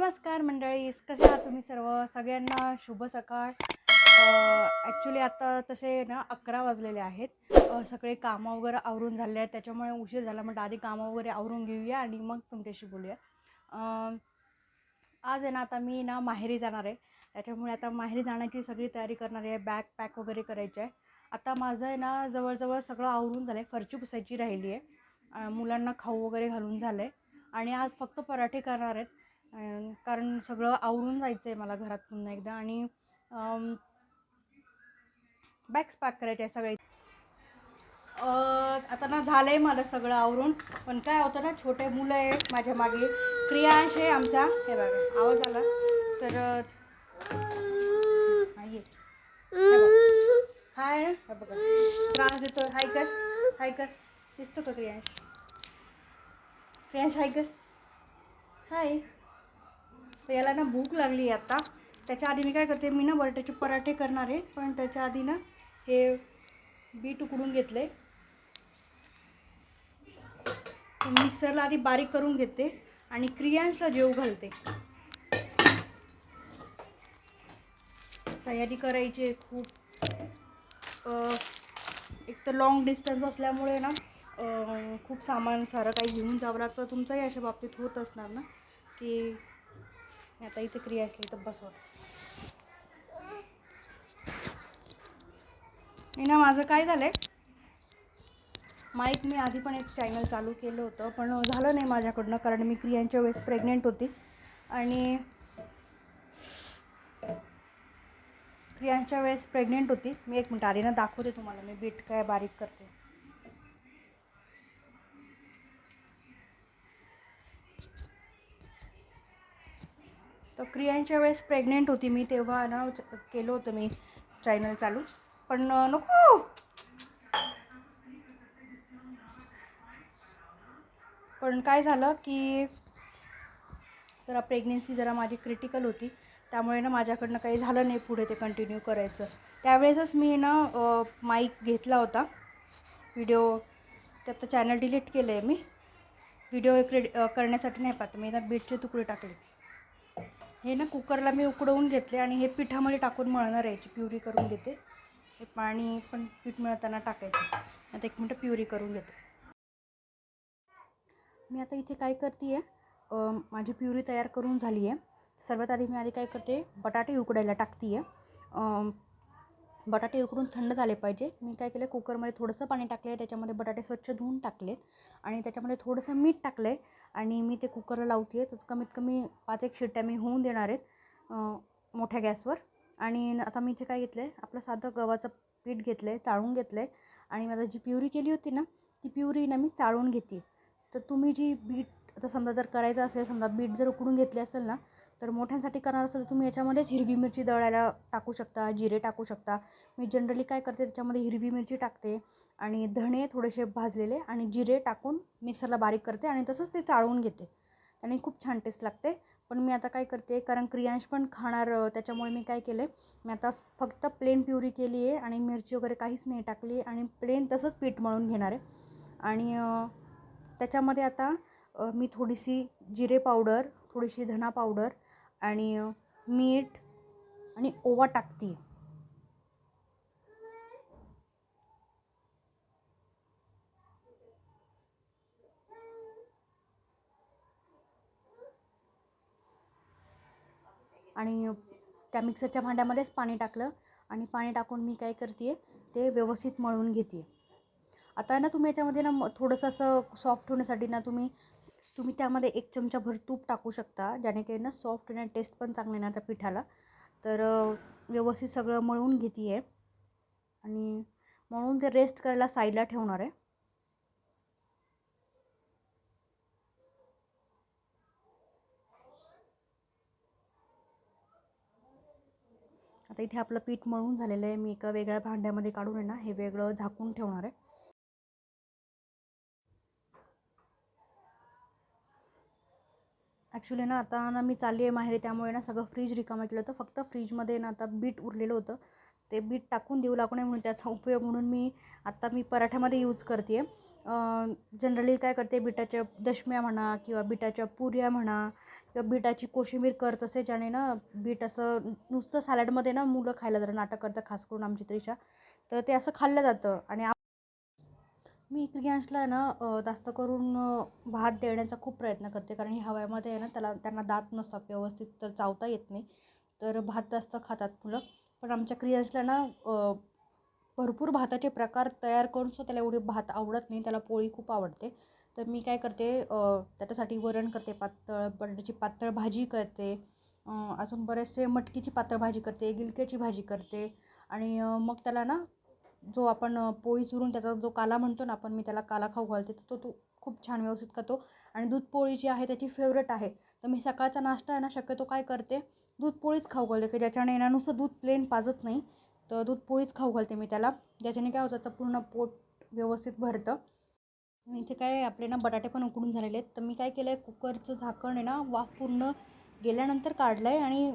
नमस्कार मंडळी कसे आहात तुम्ही सर्व? सगळ्यांना शुभ सकाळ. ॲक्च्युली आता तसे ना अकरा वाजलेले आहेत. सगळे कामं वगैरे आवरून झाले आहेत. त्याच्यामुळे उशीर झाला. म्हटलं आधी कामं वगैरे आवरून घेऊया आणि मग तुमच्याशी बोलूया. आज आहे ना आता मी ना माहेरी जाणार आहे. त्याच्यामुळे आता माहेरी जाण्याची सगळी तयारी करणार आहे. बॅग पॅक वगैरे करायची आहे. आता माझं आहे ना जवळजवळ सगळं आवरून झालं आहे फरची पुसायची राहिली आहे. मुलांना खाऊ वगैरे घालून झालं आहे आणि आज फक्त पराठे करणार आहेत. कारण सगळं आवरून जायचं आहे मला घरात पुन्हा एकदा. आणि बॅग्स पॅक करायचे आहे सगळे. आता ना झालं आहे मला सगळं आवरून. पण काय होतं ना छोटे मुलं आहे माझ्या मागे. क्रियांश आहे आमचा. हे बघा आवाज आला? तर अं, ये. हाय बघा. त्रास देतो हाय कर हाय कर. दिसतो का क्रियांश? क्रियांश हाय कर. हाय. तर याला ना भूक लागली आहे आता. त्याच्या आधी मी काय करते मी ना बटाट्याचे पराठे करणार आहे. पण त्याच्या आधी ना हे बीट उकडून घेतले मिक्सरला आधी बारीक करून घेते आणि क्रियांशला जेव घालते. तयारी करायची आहे खूप. एक तर लॉंग डिस्टन्स असल्यामुळे ना खूप सामान सारं काही घेऊन जावं लागतं. तुमचंही अशा बाबतीत होत असणार ना की आता इथे क्रियाशला तर बसवते. आणि ना माझं काय झालं आहे माईक मी आधी पण एक चॅनल चालू केलं होतं पण झालं नाही माझ्याकडनं कारण मी क्रियांच्या वेळेस प्रेग्नेंट होती. आणि क्रियांच्या वेळेस प्रेग्नेंट होती. मी एक मिनट आधी ना दाखवते तुम्हाला मी बीट काय बारीक करते. तर क्रियांच्या वेळेस प्रेग्नेंट होती मी तेव्हा ना केलं होतं मी चॅनल चालू. पण नको! पण काय झालं की जरा प्रेग्नेन्सी जरा माझी क्रिटिकल होती. त्यामुळे ना माझ्याकडनं काही झालं नाही पुढे ते कंटिन्यू करायचं. त्यावेळेसच मी ना माईक घेतला होता. व्हिडिओ त्यात चॅनल डिलीट केलं आहे मी. व्हिडिओ क्रेडि करण्यासाठी नाही पाहत. मी ना बीटचे तुकडे टाकले. हे ना कुकरला मी उकडवून घेतले आणि हे पिठामध्ये टाकून मळणार आहे याची प्युरी करून घेते. हे पाणी पण पीठ मिळताना टाकायचं. आता एक मिनटं प्युरी करून घेते. मी आता इथे काय करते आहे माझी प्युरी तयार करून झाली आहे सर्वात आधी मी आधी काय करते बटाटे उकडायला टाकते आहे बटाटे उकडून थंड झाले पाहिजे. मी काय केलं कुकरमध्ये थोडंसं पाणी टाकलं आहे त्याच्यामध्ये बटाटे स्वच्छ धुवून टाकलेत. आणि त्याच्यामध्ये थोडंसं मीठ टाकलं आहे आणि मी ते कुकरला लावते आहे. तर कमीत कमी पाच एक शिट्ट्या मी होऊन देणार आहेत मोठ्या गॅसवर. आणि आता मी इथे काय घेतलं आहे आपलं साधं गव्हाचं पीठ घेतलं आहे चाळून घेतलं आहे आणि माझा जी प्युरी केली होती ना ती प्युरी ना मी चाळून घेते. तर तुम्ही जी बीट आता समजा जर करायचं असेल समजा बीट जर उकडून घेतली असेल ना तर मोठ्यांसाठी करणार असेल तर तुम्ही याच्यामध्येच हिरवी मिरची दळायला टाकू शकता जिरे टाकू शकता. मी जनरली काय करते त्याच्यामध्ये हिरवी मिरची टाकते. आणि धणे थोडेसे भाजलेले आणि जिरे टाकून मिक्सरला बारीक करते आणि तसंच ते चाळवून घेते. आणि खूप छान टेस्ट लागते. पण मी आता काय करते कारण क्रियांश पण खाणार त्याच्यामुळे मी काय केलं आहे मी आता फक्त प्लेन प्युरी केली आहे आणि मिरची वगैरे काहीच नाही टाकली आणि प्लेन तसंच पीठ मळून घेणार आहे. आणि त्याच्यामध्ये आता मी थोडीशी जिरे पावडर थोडीशी धना पावडर आणि मीठ आणि ओवा टाकते आणि त्या मिक्सरच्या भांड्यामध्येच पाणी टाकलं आणि पाणी टाकून मी काय करते आहे ते व्यवस्थित मळून घेते आता ना तुम्ही याच्यामध्ये ना म- थोडंसं असं सॉफ्ट होण्यासाठी ना तुम्ही तुम्ही त्यामध्ये एक चमचाभर तूप टाकू शकता ज्याने काही ना सॉफ्ट आणि टेस्ट पण चांगली येणार त्या पिठाला. तर व्यवस्थित सगळं मळून घेते आहे आणि मळून ते रेस्ट करायला साईडला ठेवणार आहे. आता इथे आपलं पीठ मळून झालेलं आहे. मी एका वेगळ्या भांड्यामध्ये काढून आहे ना हे वेगळं झाकून ठेवणार आहे. ॲक्च्युली ना आता ना मी चालली आहे माहेरी त्यामुळे ना सगळं फ्रीज रिकामं केलं होतं. फक्त फ्रीजमध्ये ना आता बीट उरलेलं होतं. ते बीट टाकून देऊ लागू नये म्हणून त्याचा उपयोग म्हणून मी आत्ता मी पराठ्यामध्ये यूज करते आहे जनरली काय करते बिटाच्या दशम्या म्हणा किंवा बिटाच्या पुऱ्या म्हणा किंवा बिटाची कोशिंबीर करत असे ज्याने ना बीट असं नुसतं सॅलडमध्ये ना मुलं खायला जरा नाटक करतं खास करून आमची त्रिशा तर ते असं खाल्लं जातं आणि मी क्रियांशला ना जास्त करून भात देण्याचा खूप प्रयत्न करते. कारण ही आहे ना त्याला त्यांना दात नसतात व्यवस्थित तर चावता येत नाही. तर भात जास्त खातात मुलं. पण आमच्या क्रियांशला ना भरपूर भाताचे प्रकार तयार करून सुद्धा त्याला एवढे भात आवडत नाही त्याला पोळी खूप आवडते. तर मी काय करते त्याच्यासाठी वरण करते पातळ बटाट्याची पातळ भाजी करते. अजून बरेचसे मटकीची पातळ भाजी करते गिलक्याची भाजी करते. आणि मग त्याला ना जो आपण पोळी चुरून त्याचा जो काला म्हणतो ना आपण मी त्याला काला खाऊ घालते तर तो तो खूप छान व्यवस्थित खातो आणि दूध पोळी जी आहे त्याची फेवरेट आहे. तर मी सकाळचा नाश्ता आहे ना शक्यतो काय करते दूध पोळीच खाऊ घालते की ज्याच्याने ना नुसतं दूध प्लेन पाजत नाही. तर दूध पोळीच खाऊ घालते मी त्याला. ज्याच्याने काय होतं त्याचं पूर्ण पोट व्यवस्थित भरतं. आणि इथे काय आपले ना बटाटे पण उकडून झालेले आहेत. तर मी काय केलं आहे कुकरचं झाकण आहे ना वाफ पूर्ण गेल्यानंतर काढलं आहे आणि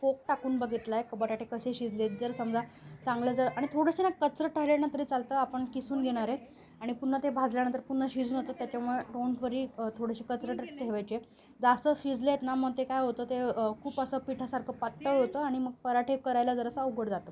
फोक टाकून बघितला आहे का बटाटे कसे शिजलेत. जर समजा चांगलं जर आणि थोडंसं ना कचरं राहिले ना तरी चालतं आपण किसून घेणार आहे. आणि पुन्हा ते भाजल्यानंतर पुन्हा शिजून होतं त्याच्यामुळे डोंट वरी थोडेसे कचरट ठेवायचे. जास्त शिजले आहेत ना मग ते काय होतं ते खूप असं पिठासारखं पातळ होतं आणि मग पराठे करायला जरासं अवघड जातं.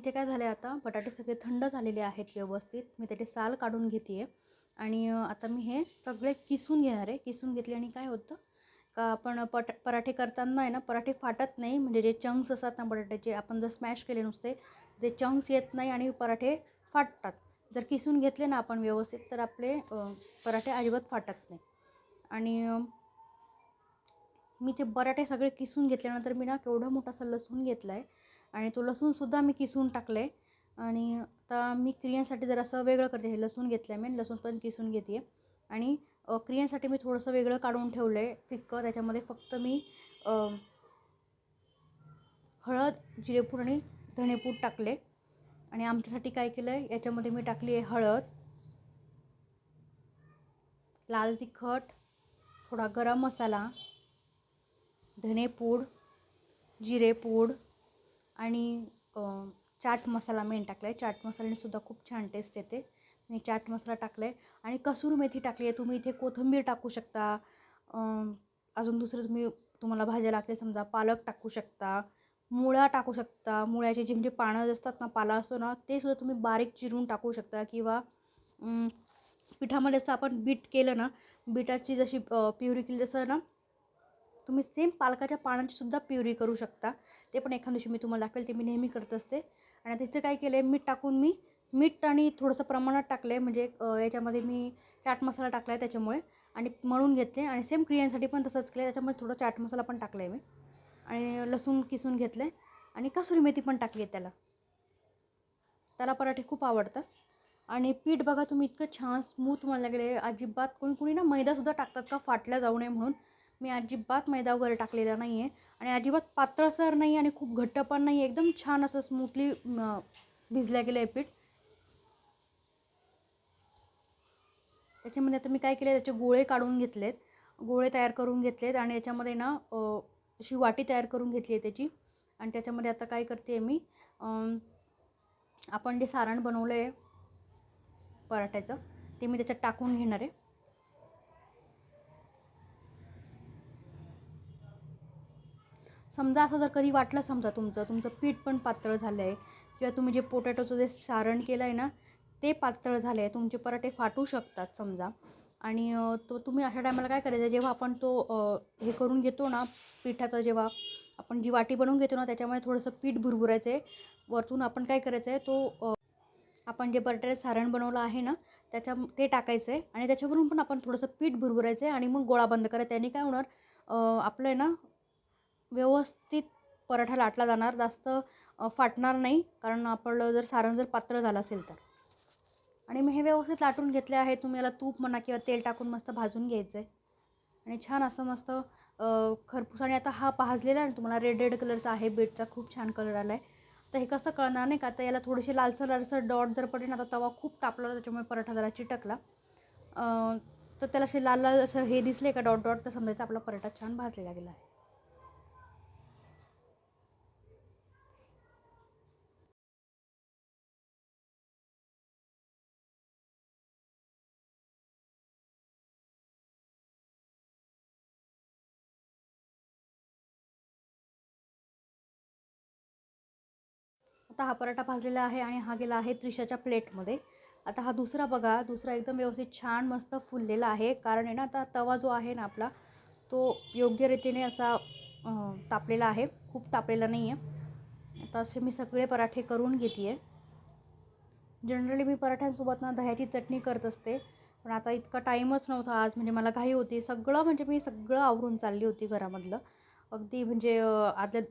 इथे काय झालं आहे आता? बटाटे सगळे थंड झालेले आहेत व्यवस्थित. मी त्याचे साल काढून घेते आहे आणि आता मी हे सगळे किसून घेणार आहे. किसून घेतले आणि काय होतं? का आपण पट पराठे करताना आहे ना पराठे फाटत नाही. म्हणजे जे चंक्स असतात ना बटाट्याचे आपण जर स्मॅश केले नुसते ते चंक्स येत नाही आणि पराठे फाटतात. जर किसून घेतले ना आपण व्यवस्थित तर आपले पराठे अजिबात फाटत नाही. आणि मी ते बटाटे सगळे किसून घेतल्यानंतर मी ना केवढा मोठा असा लसूण घेतला आहे आणि तो लसूणसुद्धा मी किसून टाकलं आहे आणि आता मी क्रियांसाठी जरासं वेगळं करते. हे लसूण घेतलं आहे मी. लसूण पण किसून घेते आहे आणि क्रियांसाठी मी थोडंसं वेगळं काढून ठेवलं आहे फिक्कं. त्याच्यामध्ये फक्त मी हळद जिरेपूड आणि धणेपूड टाकले आणि आमच्यासाठी काय केलं आहे याच्यामध्ये मी टाकली आहे हळद. लाल तिखट. थोडा गरम मसाला. धनेपूड. जिरेपूड. आणि चाट मसाला मेन टाकला आहे चाट मसाल्यानेसुद्धा खूप छान टेस्ट येते. मी चाट मसाला टाकला आहे आणि कसूर मेथी टाकली आहे. तुम्ही इथे कोथिंबीर टाकू शकता. अजून दुसरं तुम्ही तुम्हाला भाज्या लागतील. समजा पालक टाकू शकता. मुळा टाकू शकता. मुळ्याचे जे म्हणजे पानं असतात ना पाला असतो ना ते सुद्धा तुम्ही बारीक चिरून टाकू शकता किंवा पिठामध्ये असं आपण बीट केलं ना बीटाची जशी प्युरी केली तसं ना तुम्ही सेम पालकाच्या पानांची सुद्धा प्युरी करू शकता. ते पण एखाद दिवशी मी तुम्हाला दाखवेल ते मी नेहमी करत असते. आणि आता इथे काय केलं आहे मीठ टाकून मी मीठ आणि थोडंसं प्रमाणात टाकलं आहे म्हणजे याच्यामध्ये मी चाट मसाला टाकला आहे त्याच्यामुळे. आणि मळून घेतले आणि सेम क्रियांसाठी पण तसंच केलं त्याच्यामध्ये थोडं चाट मसाला पण टाकला आहे मी. आणि लसूण किसून घेतलं आहे आणि कसुरी मेथी पण टाकली आहे त्याला. त्याला पराठे खूप आवडतात. आणि पीठ बघा तुम्ही इतकं छान स्मूथ मला गेले अजिबात कोणी कोणी ना मैदासुद्धा टाकतात का? फाटल्या जाऊ नये म्हणून. मी अजिबात मैदा वगैरे टाकलेला नाही आहे आणि अजिबात पातळसर नाही आणि खूप घट्ट पण नाही एकदम छान असं स्मूथली भिजलं गेलं आहे पीठ. त्याच्यामध्ये आता मी काय केलं त्याचे गोळे काढून घेतलेत. गोळे तयार करून घेतलेत आणि याच्यामध्ये ना अशी वाटी तयार करून घेतली आहे त्याची. आणि त्याच्यामध्ये आता काय करते मी आपण जे सारण बनवलं आहे पराठ्याचं ते मी त्याच्यात टाकून घेणार आहे. समजा असं जर कधी वाटलं समजा तुमचं तुमचं पीठ पण पातळ झालं आहे किंवा तुम्ही जे पोटॅटोचं जे सारण केलं आहे ना ते पातळ झालं आहे तुमचे पराठे फाटू शकतात समजा. आणि तो तुम्ही अशा टायमाला काय करायचं जेव्हा आपण तो हे करून घेतो ना पिठाचा जेव्हा आपण जी वाटी बनवून घेतो ना त्याच्यामध्ये थोडंसं पीठ भुरभुरायचं आहे वरतून आपण काय करायचं आहे तो आपण जे बटाट्याचं सारण बनवलं आहे ना त्याच्या ते टाकायचं आहे आणि त्याच्यावरून पण आपण थोडंसं पीठ भुरभुरायचं आहे आणि मग गोळा बंद करायचं त्याने काय होणार आपलं आहे ना व्यवस्थित पराठा लाटला जाणार. जास्त फाटणार नाही. कारण आपलं जर सारण जर पातळ झालं असेल तर. आणि मी हे व्यवस्थित लाटून घेतले आहे. तुम्ही याला तूप म्हणा किंवा तेल टाकून मस्त भाजून घ्यायचं आहे आणि छान असं मस्त खरपूस. आणि आता हा भाजलेला आहे ना तुम्हाला रेड रेड कलरचा आहे. बीटचा खूप छान कलर आला आहे तर हे कसं कळणार नाही का? तर याला थोडेसे लालसर लालसर डॉट जर पडले ना तर तवा खूप तापला त्याच्यामुळे पराठा जरा चिटकला. तर त्याला असे लाल लाल असं हे दिसले का? डॉट डॉट तर समजायचं आपला पराठा छान भाजलेला गेला आहे. मस्त हा पराठा भाजलेला आहे आणि हा गेला आहे त्रिशाच्या प्लेटमध्ये. आता हा दुसरा बघा दुसरा एकदम व्यवस्थित छान मस्त फुललेला आहे. कारण आहे ना आता तवा जो आहे ना आपला तो योग्य रीतीने असा तापलेला आहे. खूप तापलेला नाही आहे आता असे मी सगळे पराठे करून घेते आहे जनरली मी पराठ्यांसोबत ना दह्याची चटणी करत असते. पण आता इतका टाईमच नव्हता आज म्हणजे मला घाई होती. सगळं म्हणजे मी सगळं आवरून चालली होती घरामधलं. अगदी म्हणजे आदल्या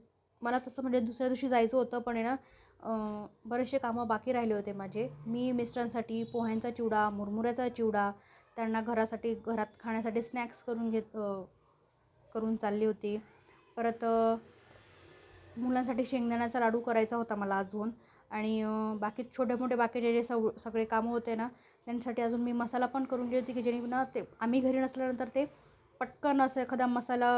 मला तसं म्हणजे दुसऱ्या दिवशी जायचं होतं पण आहे ना बरेचसे कामं बाकी राहिले होते माझे. मी मिस्टरांसाठी पोह्यांचा चिवडा मुरमुऱ्याचा चिवडा त्यांना घरासाठी घरात खाण्यासाठी स्नॅक्स करून घेत करून चालली होती. परत मुलांसाठी शेंगदाण्याचा लाडू करायचा होता मला अजून. आणि बाकी छोटे मोठे बाकीचे जे सव सगळे कामं होते ना त्यांच्यासाठी अजून मी मसाला पण करून घेत होती की जेणे ना ते आम्ही घरी नसल्यानंतर ते पटकन असं एखादा मसाला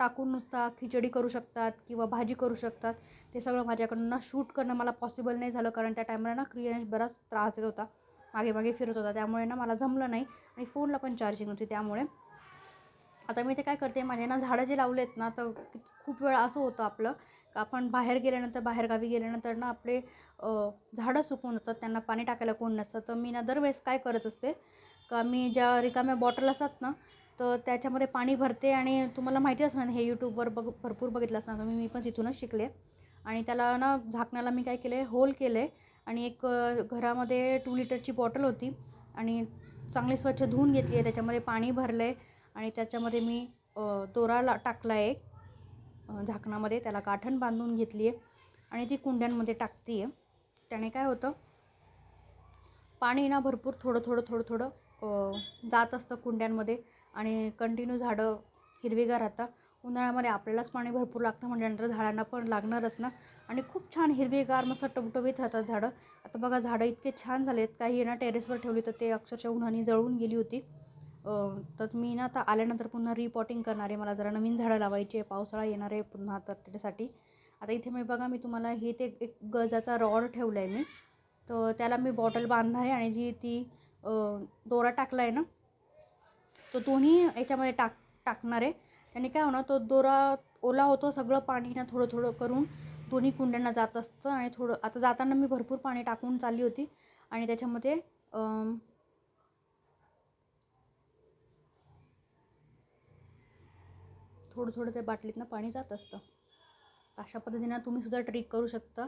टाकून नुसता खिचडी करू शकतात किंवा भाजी करू शकतात. ते सगळं माझ्याकडून ना शूट करणं मला पॉसिबल नाही झालं. कारण त्या टायमाला ना क्रियाने बराच त्रास येत होता. मागे मागे फिरत होता. त्यामुळे ना मला जमलं नाही. आणि फोनला पण चार्जिंग होती त्यामुळे आता मी ते काय करते माझे ना झाडं जे लावले आहेत ना तर खूप वेळा असं होतं आपलं का आपण बाहेर गेल्यानंतर बाहेरगावी गेल्यानंतर ना आपले झाडं सुकून जातात. त्यांना पाणी टाकायला कोण नसतं. तर मी ना दरवेळेस काय करत असते का मी ज्या रिकाम्या बॉटल असतात ना तर त्याच्यामध्ये पाणी भरते. आणि तुम्हाला माहिती असणार हे यूट्यूबवर बघ भरपूर बघितलं असणार. तुम्ही मी पण तिथूनच शिकले. आणि त्याला ना झाकण्याला मी काय केलं आहे होल केलं आहे आणि एक घरामध्ये टू लिटरची बॉटल होती आणि चांगली स्वच्छ धुवून घेतली आहे. त्याच्यामध्ये पाणी भरलं आहे आणि त्याच्यामध्ये मी दोरा ला टाकला आहे झाकणामध्ये. त्याला गाठण बांधून घेतली आहे आणि ती कुंड्यांमध्ये टाकते आहे त्याने काय होतं पाणी ना भरपूर थोडं थोडं थोडं थोडं जात असतं कुंड्यांमध्ये आणि कंटिन्यू झाडं हिरवीगार राहतात. उन्हाळ्यामध्ये आपल्यालाच पाणी भरपूर लागतं म्हणजे नंतर झाडांना पण लागणारच ना. आणि खूप छान हिरवीगार मस्त टवटवीत राहतात झाडं. आता बघा झाडं इतके छान झाले आहेत काही ना टेरेसवर ठेवली तर ते अक्षरशः उन्हाने जळून गेली होती. तर मी ना आता आल्यानंतर पुन्हा रिपॉटिंग करणार आहे. मला जरा नवीन झाडं लावायची आहे. पावसाळा येणार आहे पुन्हा तर त्याच्यासाठी. आता इथे मी बघा मी तुम्हाला हे ते एक गजाचा रॉड ठेवला आहे मी. तर त्याला मी बॉटल बांधणार आहे आणि जी ती दोरा टाकला आहे ना तो दोन्ही याच्यामध्ये टाक टाकणार आहे. आणि काय होणार तो दोरा ओला होतो सगळं पाणी ना थोडं थोडं करून दोन्ही कुंड्यांना जात असतं आणि थोडं आता जाताना मी भरपूर पाणी टाकून चालली होती आणि त्याच्यामध्ये थोडं थोडं त्या बाटलीतनं पाणी जात असतं. अशा पद्धतीनं तुम्ही सुद्धा ट्रिक करू शकता.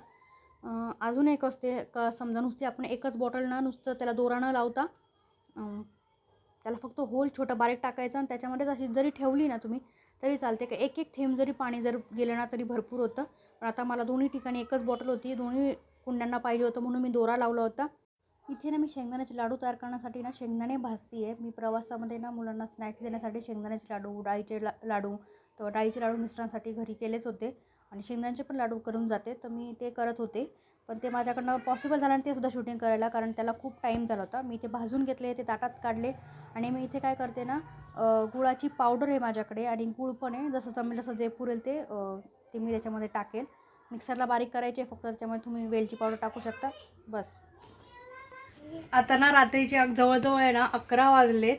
अजून एक असते का समजा नुसती आपण एकच बॉटल ना नुसतं त्याला दोरा न लावता त्याला फक्त होल छोटं बारीक टाकायचं आणि त्याच्यामध्येच अशी जरी ठेवली ना तुम्ही तरी चालते का? एक एक थेंब जरी पाणी जर गेलं ना तरी भरपूर होतं. पण आता मला दोन्ही ठिकाणी एकच बॉटल होती. दोन्ही कुंड्यांना पाहिजे होतं म्हणून मी दोरा लावला होता. इथे ना मी शेंगदाण्याचे लाडू तयार करण्यासाठी ना शेंगदाणे भाजती आहे मी प्रवासामध्ये ना मुलांना स्नॅक्स देण्यासाठी शेंगदाण्याचे लाडू डाळीचे ला लाडू तर डाळीचे लाडू मिस्टरांसाठी घरी केलेच होते. आणि शेंगदाण्याचे पण लाडू करून जाते. तर मी ते करत होते. पण ते माझ्याकडनं पॉसिबल झालं आणि ते सुद्धा शूटिंग करायला कारण त्याला खूप टाईम झाला होता. मी ते भाजून घेतले ते ताटात काढले आणि मी इथे काय करते ना गुळाची पावडर आहे माझ्याकडे आणि गुळ पण आहे. जसं जमेल जसं जे पुरेल ते ते मी त्याच्यामध्ये टाकेल. मिक्सरला बारीक करायचे फक्त त्याच्यामध्ये तुम्ही वेलची पावडर टाकू शकता. बस. आता ना रात्रीचे जवळजवळ आहे ना अकरा वाजले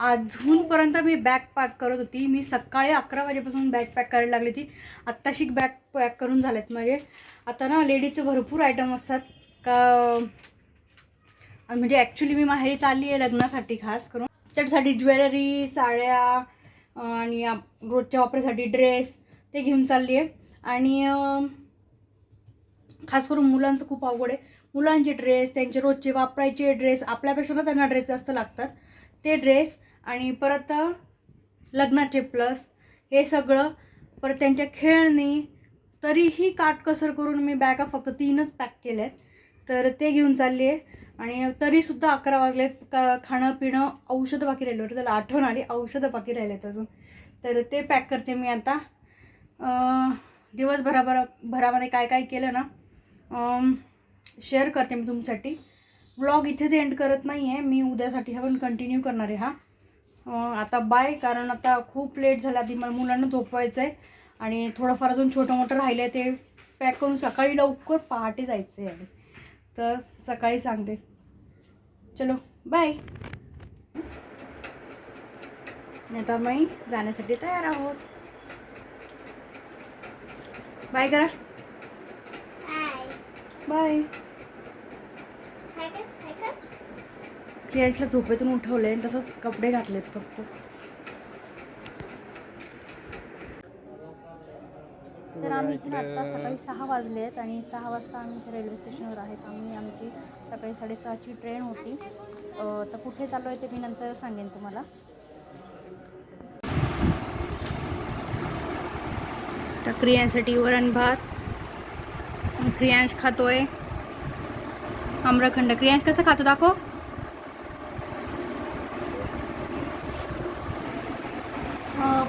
अजूनपर्यंत मी बॅग पॅक करत होती. मी सकाळी अकरा वाजेपासून बॅग पॅक करायला लागली होती. आत्ताशी बॅग पॅक करून झालेत म्हणजे आता ना लेडीजचे भरपूर आयटम असतात. का म्हणजे ॲक्च्युली मी माहेरी चालली आहे लग्नासाठी खास करून. त्याच्यासाठी ज्वेलरी साड्या आणि आप- रोजच्या वापरासाठी ड्रेस ते घेऊन चालली आहे. आणि खास करून मुलांचं खूप अवघड आहे. मुलांचे ड्रेस त्यांचे रोजचे वापरायचे ड्रेस आपल्यापेक्षा ना त्यांना ड्रेस जास्त लागतात. ते ड्रेस आणि परत लग्नाचे प्लस हे सगळं परत त्यांच्या खेळणी तरीही काटकसर करून मी बॅगा फक्त तीनच पॅक केल्या आहेत तर ते घेऊन चालली आहे आणि तरीसुद्धा अकरा वाजलेत. का खाणं पिणं औषधं बाकी राहिले होते. त्याला आठवण आली. औषधं बाकी राहिले आहेत अजून. तर ते पॅक करते मी आता. अं, दिवसभराभरा भरामध्ये काय काय केलं ना शेअर करते मी तुमच्यासाठी. ब्लॉग इथेच एंड करत नाही आहे मी उद्यासाठी हा पण कंटिन्यू करणार आहे हा. आता बाय कारण आता खूप लेट झाला. आधी मला मुलांना झोपवायचं आहे आणि थोडंफार अजून छोटं मोठं राहिलं आहे ते पॅक करून सकाळी लवकर पहाटे जायचं आहे तर सकाळी सांगते. चलो बाय. आता मी जाण्यासाठी तयार आहोत. बाय करा. बाय. क्रियांशला झोपेतून उठवले आणि तसंच कपडे घातलेत फक्त. तर आम्ही इथे आत्ता सकाळी सहा वाजले आहेत आणि सहा वाजता आम्ही इथे रेल्वे स्टेशनवर आहेत. आम्ही आमची सकाळी साडेसहाची ट्रेन होती. तर कुठे चाललो आहे ते मी नंतर सांगेन तुम्हाला. तर क्रियांसाठी वरण भात. क्रियांश खातोय. आम्रखंड. क्रियांश कसं खातो? दाखव.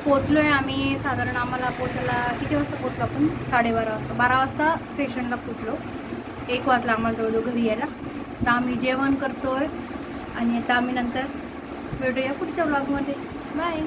पोचलो आहे आम्ही साधारण आम्हाला पोचायला किती वाजता पोचलो आपण? साडेबारा वाजता. बारा वाजता स्टेशनला पोचलो एक वाजला आम्हाला जवळजवळ घरी यायला. तर आम्ही जेवण करतो आहे आणि आता आम्ही नंतर भेटूया पुढच्या ब्लॉगमध्ये बाय